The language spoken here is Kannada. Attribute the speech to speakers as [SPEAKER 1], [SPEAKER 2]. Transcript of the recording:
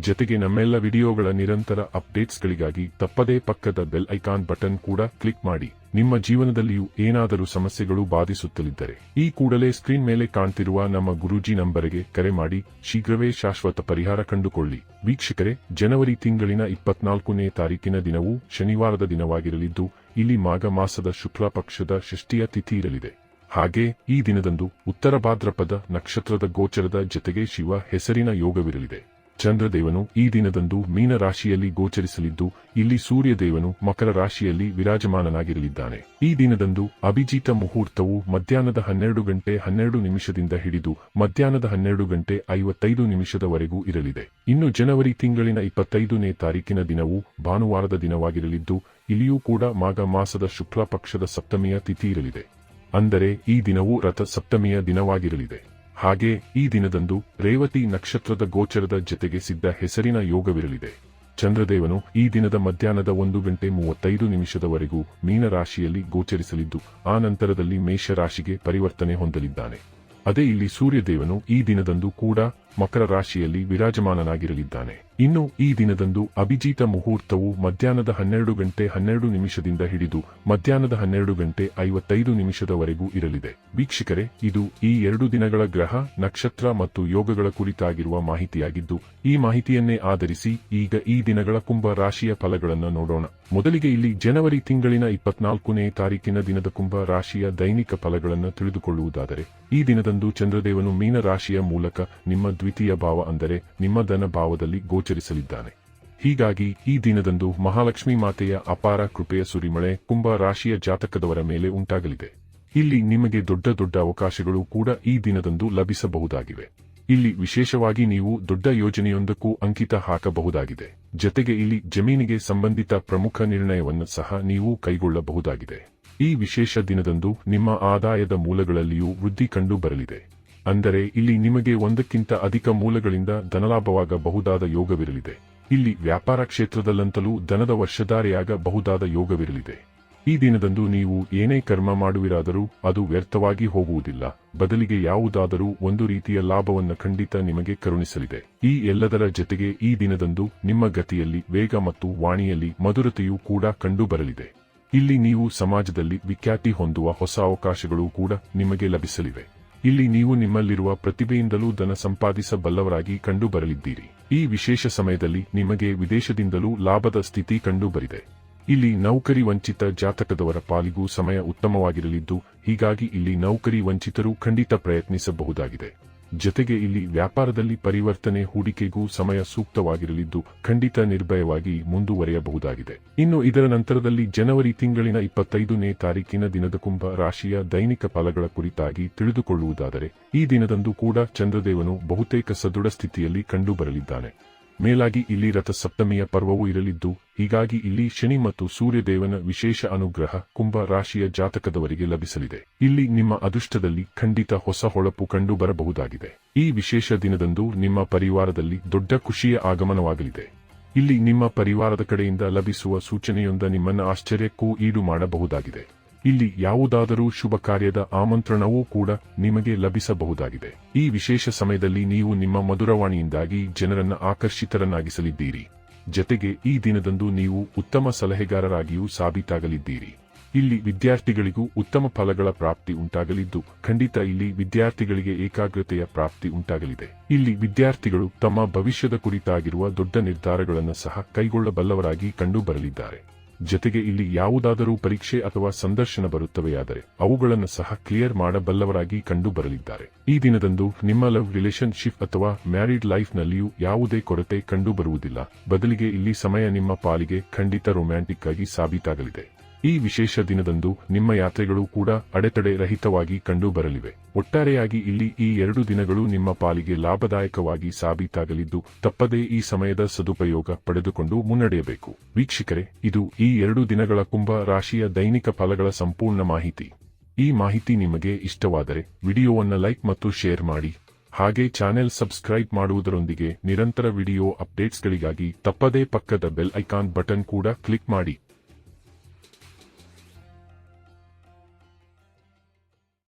[SPEAKER 1] ಜೊತೆಗೆ ನಮ್ಮೆಲ್ಲ ವಿಡಿಯೋಗಳ ನಿರಂತರ ಅಪ್ಡೇಟ್ಸ್ಗಳಿಗಾಗಿ ತಪ್ಪದೇ ಪಕ್ಕದ ಬೆಲ್ ಐಕಾನ್ ಬಟನ್ ಕೂಡ ಕ್ಲಿಕ್ ಮಾಡಿ. ನಿಮ್ಮ ಜೀವನದಲ್ಲಿಯೂ ಏನಾದರೂ ಸಮಸ್ಯೆಗಳು ಬಾಧಿಸುತ್ತಲಿದ್ದರೆ ಈ ಕೂಡಲೇ ಸ್ಕ್ರೀನ್ ಮೇಲೆ ಕಾಣ್ತಿರುವ ನಮ್ಮ ಗುರೂಜಿ ನಂಬರಿಗೆ ಕರೆ ಮಾಡಿ ಶೀಘ್ರವೇ ಶಾಶ್ವತ ಪರಿಹಾರ ಕಂಡುಕೊಳ್ಳಿ. ವೀಕ್ಷಕರೇ, ಜನವರಿ ತಿಂಗಳಿನ ಇಪ್ಪತ್ನಾಲ್ಕನೇ ತಾರೀಕಿನ ದಿನವು ಶನಿವಾರದ ದಿನವಾಗಿರಲಿದ್ದು, ಇಲ್ಲಿ ಮಾಘ ಮಾಸದ ಶುಕ್ಲ ಪಕ್ಷದ ಷಷ್ಠಿಯ ತಿಥಿ ಇರಲಿದೆ. ಹಾಗೆ ಈ ದಿನದಂದು ಉತ್ತರ ಭಾದ್ರಪದ ನಕ್ಷತ್ರದ ಗೋಚರದ ಜೊತೆಗೆ ಶಿವ ಹೆಸರಿನ ಯೋಗವಿರಲಿದೆ. ಚಂದ್ರದೇವನು ಈ ದಿನದಂದು ಮೀನ ರಾಶಿಯಲ್ಲಿ ಗೋಚರಿಸಲಿದ್ದು, ಇಲ್ಲಿ ಸೂರ್ಯದೇವನು ಮಕರ ರಾಶಿಯಲ್ಲಿ ವಿರಾಜಮಾನನಾಗಿರಲಿದ್ದಾನೆ. ಈ ದಿನದಂದು ಅಭಿಜಿತ ಮುಹೂರ್ತವು ಮಧ್ಯಾಹ್ನದ ಹನ್ನೆರಡು ಗಂಟೆ ಹನ್ನೆರಡು ನಿಮಿಷದಿಂದ ಹಿಡಿದು ಮಧ್ಯಾಹ್ನದ ಹನ್ನೆರಡು ಗಂಟೆ ಐವತ್ತೈದು ನಿಮಿಷದವರೆಗೂ ಇರಲಿದೆ. ಇನ್ನು ಜನವರಿ ತಿಂಗಳಿನ ಇಪ್ಪತ್ತೈದನೇ ತಾರೀಕಿನ ದಿನವು ಭಾನುವಾರದ ದಿನವಾಗಿರಲಿದ್ದು, ಇಲ್ಲಿಯೂ ಕೂಡ ಮಾಘ ಮಾಸದ ಶುಕ್ಲ ಪಕ್ಷದ ಸಪ್ತಮಿಯ ತಿಥಿ ಇರಲಿದೆ. ಅಂದರೆ ಈ ದಿನವು ರಥ ಸಪ್ತಮಿಯ ದಿನವಾಗಿರಲಿದೆ. ಹಾಗೆ ಈ ದಿನದಂದು ರೇವತಿ ನಕ್ಷತ್ರದ ಗೋಚರದ ಜತೆಗೆ ಸಿದ್ಧ ಹೆಸರಿನ ಯೋಗವಿರಲಿದೆ. ಚಂದ್ರದೇವನು ಈ ದಿನದ ಮಧ್ಯಾಹ್ನದ ಒಂದು ಗಂಟೆ ಮೂವತ್ತೈದು ನಿಮಿಷದವರೆಗೂ ಮೀನರಾಶಿಯಲ್ಲಿ ಗೋಚರಿಸಲಿದ್ದು, ಆ ನಂತರದಲ್ಲಿ ಮೇಷರಾಶಿಗೆ ಪರಿವರ್ತನೆ ಹೊಂದಲಿದ್ದಾನೆ. ಅದೇ ಇಲ್ಲಿ ಸೂರ್ಯದೇವನು ಈ ದಿನದಂದು ಕೂಡ ಮಕರ ರಾಶಿಯಲ್ಲಿ ವಿರಾಜಮಾನನಾಗಿರಲಿದ್ದಾನೆ. ಇನ್ನು ಈ ದಿನದಂದು ಅಭಿಜಿತ ಮುಹೂರ್ತವು ಮಧ್ಯಾಹ್ನದ ಹನ್ನೆರಡು ಗಂಟೆ ಹನ್ನೆರಡು ನಿಮಿಷದಿಂದ ಹಿಡಿದು ಮಧ್ಯಾಹ್ನದ ಹನ್ನೆರಡು ಗಂಟೆ ಐವತ್ತೈದು ನಿಮಿಷದವರೆಗೂ ಇರಲಿದೆ. ವೀಕ್ಷಕರೇ, ಇದು ಈ ಎರಡು ದಿನಗಳ ಗ್ರಹ, ನಕ್ಷತ್ರ ಮತ್ತು ಯೋಗಗಳ ಕುರಿತಾಗಿರುವ ಮಾಹಿತಿಯಾಗಿದ್ದು, ಈ ಮಾಹಿತಿಯನ್ನೇ ಆಧರಿಸಿ ಈಗ ಈ ದಿನಗಳ ಕುಂಭ ರಾಶಿಯ ಫಲಗಳನ್ನು ನೋಡೋಣ. ಮೊದಲಿಗೆ ಇಲ್ಲಿ ಜನವರಿ ತಿಂಗಳಿನ ಇಪ್ಪತ್ನಾಲ್ಕನೇ ತಾರೀಕಿನ ದಿನದ ಕುಂಭ ರಾಶಿಯ ದೈನಿಕ ಫಲಗಳನ್ನು ತಿಳಿದುಕೊಳ್ಳುವುದಾದರೆ, ಈ ದಿನದಂದು ಚಂದ್ರದೇವನು ಮೀನ ರಾಶಿಯ ಮೂಲಕ ನಿಮ್ಮ ದ್ವಿತೀಯ ಭಾವ ಅಂದರೆ ನಿಮ್ಮ ಧನ ಭಾವದಲ್ಲಿ ಗೋಚರಿಸಲಿದ್ದಾನೆ. ಹೀಗಾಗಿ ಈ ದಿನದಂದು ಮಹಾಲಕ್ಷ್ಮಿ ಮಾತೆಯ ಅಪಾರ ಕೃಪೆಯ ಸುರಿಮಳೆ ಕುಂಭ ರಾಶಿಯ ಜಾತಕದವರ ಮೇಲೆ ಉಂಟಾಗಲಿದೆ. ಇಲ್ಲಿ ನಿಮಗೆ ದೊಡ್ಡ ದೊಡ್ಡ ಅವಕಾಶಗಳು ಕೂಡ ಈ ದಿನದಂದು ಲಭಿಸಬಹುದಾಗಿವೆ. ಇಲ್ಲಿ ವಿಶೇಷವಾಗಿ ನೀವು ದೊಡ್ಡ ಯೋಜನೆಯೊಂದಕ್ಕೂ ಅಂಕಿತ ಹಾಕಬಹುದಾಗಿದೆ. ಜತೆಗೆ ಇಲ್ಲಿ ಜಮೀನಿಗೆ ಸಂಬಂಧಿತ ಪ್ರಮುಖ ನಿರ್ಣಯವನ್ನು ಸಹ ನೀವು ಕೈಗೊಳ್ಳಬಹುದಾಗಿದೆ. ಈ ವಿಶೇಷ ದಿನದಂದು ನಿಮ್ಮ ಆದಾಯದ ಮೂಲಗಳಲ್ಲಿಯೂ ವೃದ್ಧಿ ಕಂಡು ಬರಲಿದೆ. ಅಂದರೆ ಇಲ್ಲಿ ನಿಮಗೆ ಒಂದಕ್ಕಿಂತ ಅಧಿಕ ಮೂಲಗಳಿಂದ ಧನಲಾಭವಾಗಬಹುದಾದ ಯೋಗವಿರಲಿದೆ. ಇಲ್ಲಿ ವ್ಯಾಪಾರ ಕ್ಷೇತ್ರದಲ್ಲಂತಲೂ ಧನದ ವರ್ಷಧಾರೆಯಾಗಬಹುದಾದ ಯೋಗವಿರಲಿದೆ. ಈ ದಿನದಂದು ನೀವು ಏನೇ ಕರ್ಮ ಮಾಡುವಿರಾದರೂ ಅದು ವ್ಯರ್ಥವಾಗಿ ಹೋಗುವುದಿಲ್ಲ. ಬದಲಿಗೆ ಯಾವುದಾದರೂ ಒಂದು ರೀತಿಯ ಲಾಭವನ್ನು ಖಂಡಿತ ನಿಮಗೆ ಕರುಣಿಸಲಿದೆ. ಈ ಎಲ್ಲದರ ಜೊತೆಗೆ ಈ ದಿನದಂದು ನಿಮ್ಮ ಗತಿಯಲ್ಲಿ ವೇಗ ಮತ್ತು ವಾಣಿಯಲ್ಲಿ ಮಧುರತೆಯೂ ಕೂಡ ಕಂಡುಬರಲಿದೆ. ಇಲ್ಲಿ ನೀವು ಸಮಾಜದಲ್ಲಿ ವಿಖ್ಯಾತಿ ಹೊಂದುವ ಹೊಸ ಅವಕಾಶಗಳು ಕೂಡ ನಿಮಗೆ ಲಭಿಸಲಿವೆ. ಇಲ್ಲಿ ನೀವು ನಿಮ್ಮಲ್ಲಿರುವ ಪ್ರತಿಭೆಯಿಂದಲೂ ಧನ ಸಂಪಾದಿಸಬಲ್ಲವರಾಗಿ ಕಂಡುಬರಲಿದ್ದೀರಿ. ಈ ವಿಶೇಷ ಸಮಯದಲ್ಲಿ ನಿಮಗೆ ವಿದೇಶದಿಂದಲೂ ಲಾಭದ ಸ್ಥಿತಿ ಕಂಡುಬರಿದೆ. ಇಲ್ಲಿ ನೌಕರಿ ವಂಚಿತ ಜಾತಕದವರ ಪಾಲಿಗೂ ಸಮಯ ಉತ್ತಮವಾಗಿರಲಿದ್ದು, ಹೀಗಾಗಿ ಇಲ್ಲಿ ನೌಕರಿ ವಂಚಿತರು ಖಂಡಿತ ಪ್ರಯತ್ನಿಸಬಹುದಾಗಿದೆ. ಜೊತೆಗೆ ಇಲ್ಲಿ ವ್ಯಾಪಾರದಲ್ಲಿ ಪರಿವರ್ತನೆ ಹೂಡಿಕೆಗೂ ಸಮಯ ಸೂಕ್ತವಾಗಿರಲಿದ್ದು ಖಂಡಿತ ನಿರ್ಭಯವಾಗಿ ಮುಂದುವರೆಯಬಹುದಾಗಿದೆ. ಇನ್ನು ಇದರ ನಂತರದಲ್ಲಿ ಜನವರಿ ತಿಂಗಳಿನ ಇಪ್ಪತ್ತೈದನೇ ತಾರೀಕಿನ ದಿನದ ಕುಂಭ ರಾಶಿಯ ದೈನಿಕ ಫಲಗಳ ಕುರಿತಾಗಿ ತಿಳಿದುಕೊಳ್ಳುವುದಾದರೆ ಈ ದಿನದಂದು ಕೂಡ ಚಂದ್ರದೇವನು ಬಹುತೇಕ ಸದೃಢ ಸ್ಥಿತಿಯಲ್ಲಿ ಕಂಡುಬರಲಿದ್ದಾನೆ. ಮೇಲಾಗಿ ಇಲ್ಲಿ ರಥಸಪ್ತಮಿಯ ಪರ್ವವೂ ಇರಲಿದ್ದು, ಹೀಗಾಗಿ ಇಲ್ಲಿ ಶನಿ ಮತ್ತು ಸೂರ್ಯದೇವನ ವಿಶೇಷ ಅನುಗ್ರಹ ಕುಂಭ ರಾಶಿಯ ಜಾತಕದವರಿಗೆ ಲಭಿಸಲಿದೆ. ಇಲ್ಲಿ ನಿಮ್ಮ ಅದೃಷ್ಟದಲ್ಲಿ ಖಂಡಿತ ಹೊಸ ಹೊಳಪು ಕಂಡುಬರಬಹುದಾಗಿದೆ ಈ ವಿಶೇಷ ದಿನದಂದು ನಿಮ್ಮ ಪರಿವಾರದಲ್ಲಿ ದೊಡ್ಡ ಖುಷಿಯ ಆಗಮನವಾಗಲಿದೆ. ಇಲ್ಲಿ ನಿಮ್ಮ ಪರಿವಾರದ ಕಡೆಯಿಂದ ಲಭಿಸುವ ಸೂಚನೆಯೊಂದ ನಿಮ್ಮನ್ನ ಆಶ್ಚರ್ಯಕ್ಕೂ ಈಡು ಮಾಡಬಹುದಾಗಿದೆ. ಇಲ್ಲಿ ಯಾವುದಾದರೂ ಶುಭ ಕಾರ್ಯದ ಆಮಂತ್ರಣವೂ ಕೂಡ ನಿಮಗೆ ಲಭಿಸಬಹುದಾಗಿದೆ. ಈ ವಿಶೇಷ ಸಮಯದಲ್ಲಿ ನೀವು ನಿಮ್ಮ ಮಧುರವಾಣಿಯಿಂದಾಗಿ ಜನರನ್ನು ಆಕರ್ಷಿತರನ್ನಾಗಿಸಲಿದ್ದೀರಿ. ಜತೆಗೆ ಈ ದಿನದಂದು ನೀವು ಉತ್ತಮ ಸಲಹೆಗಾರರಾಗಿಯೂ ಸಾಬೀತಾಗಲಿದ್ದೀರಿ. ಇಲ್ಲಿ ವಿದ್ಯಾರ್ಥಿಗಳಿಗೂ ಉತ್ತಮ ಫಲಗಳ ಪ್ರಾಪ್ತಿ ಉಂಟಾಗಲಿದ್ದು, ಖಂಡಿತ ಇಲ್ಲಿ ವಿದ್ಯಾರ್ಥಿಗಳಿಗೆ ಏಕಾಗ್ರತೆಯ ಪ್ರಾಪ್ತಿ ಉಂಟಾಗಲಿದೆ. ಇಲ್ಲಿ ವಿದ್ಯಾರ್ಥಿಗಳು ತಮ್ಮ ಭವಿಷ್ಯದ ಕುರಿತಾಗಿರುವ ದೊಡ್ಡ ನಿರ್ಧಾರಗಳನ್ನು ಸಹ ಕೈಗೊಳ್ಳಬಲ್ಲವರಾಗಿ ಕಂಡುಬರಲಿದ್ದಾರೆ. ಜೊತೆಗೆ ಇಲ್ಲಿ ಯಾವುದಾದರೂ ಪರೀಕ್ಷೆ ಅಥವಾ ಸಂದರ್ಶನ ಬರುತ್ತವೆಯಾದರೆ ಅವುಗಳನ್ನು ಸಹ ಕ್ಲಿಯರ್ ಮಾಡಬಲ್ಲವರಾಗಿ ಕಂಡು ಬರಲಿದ್ದಾರೆ. ಈ ದಿನದಂದು ನಿಮ್ಮ ಲವ್ ರಿಲೇಶನ್ಶಿಪ್ ಅಥವಾ ಮ್ಯಾರಿಡ್ ಲೈಫ್ನಲ್ಲಿಯೂ ಯಾವುದೇ ಕೊರತೆ ಕಂಡು ಬರುವುದಿಲ್ಲ. ಬದಲಿಗೆ ಇಲ್ಲಿ ಸಮಯ ನಿಮ್ಮ ಪಾಲಿಗೆ ಖಂಡಿತ ರೊಮ್ಯಾಂಟಿಕ್ ಆಗಿ ಸಾಬೀತಾಗಲಿದೆ. ಈ ವಿಶೇಷ ದಿನದಂದು ನಿಮ್ಮ ಯಾತ್ರೆಗಳು ಕೂಡ ಅಡೆತಡೆ ರಹಿತವಾಗಿ ಕಂಡು ಬರಲಿವೆ ಒಟ್ಟಾರೆಯಾಗಿ ಇಲ್ಲಿ ಈ ಎರಡು ದಿನಗಳು ನಿಮ್ಮ ಪಾಲಿಗೆ ಲಾಭದಾಯಕವಾಗಿ ಸಾಬೀತಾಗಲಿದ್ದು, ತಪ್ಪದೇ ಈ ಸಮಯದ ಸದುಪಯೋಗ ಪಡೆದುಕೊಂಡು ಮುನ್ನಡೆಯಬೇಕು. ವೀಕ್ಷಕರೇ, ಇದು ಈ ಎರಡು ದಿನಗಳ ಕುಂಭ ರಾಶಿಯ ದೈನಿಕ ಫಲಗಳ ಸಂಪೂರ್ಣ ಮಾಹಿತಿ. ಈ ಮಾಹಿತಿ ನಿಮಗೆ ಇಷ್ಟವಾದರೆ ವಿಡಿಯೋವನ್ನು ಲೈಕ್ ಮತ್ತು ಶೇರ್ ಮಾಡಿ. ಹಾಗೆ ಚಾನೆಲ್ ಸಬ್ಸ್ಕ್ರೈಬ್ ಮಾಡುವುದರೊಂದಿಗೆ ನಿರಂತರ ವಿಡಿಯೋ ಅಪ್ಡೇಟ್ಸ್ಗಳಿಗಾಗಿ ತಪ್ಪದೇ ಪಕ್ಕದ ಬೆಲ್ ಐಕಾನ್ ಬಟನ್ ಕೂಡ ಕ್ಲಿಕ್ ಮಾಡಿ.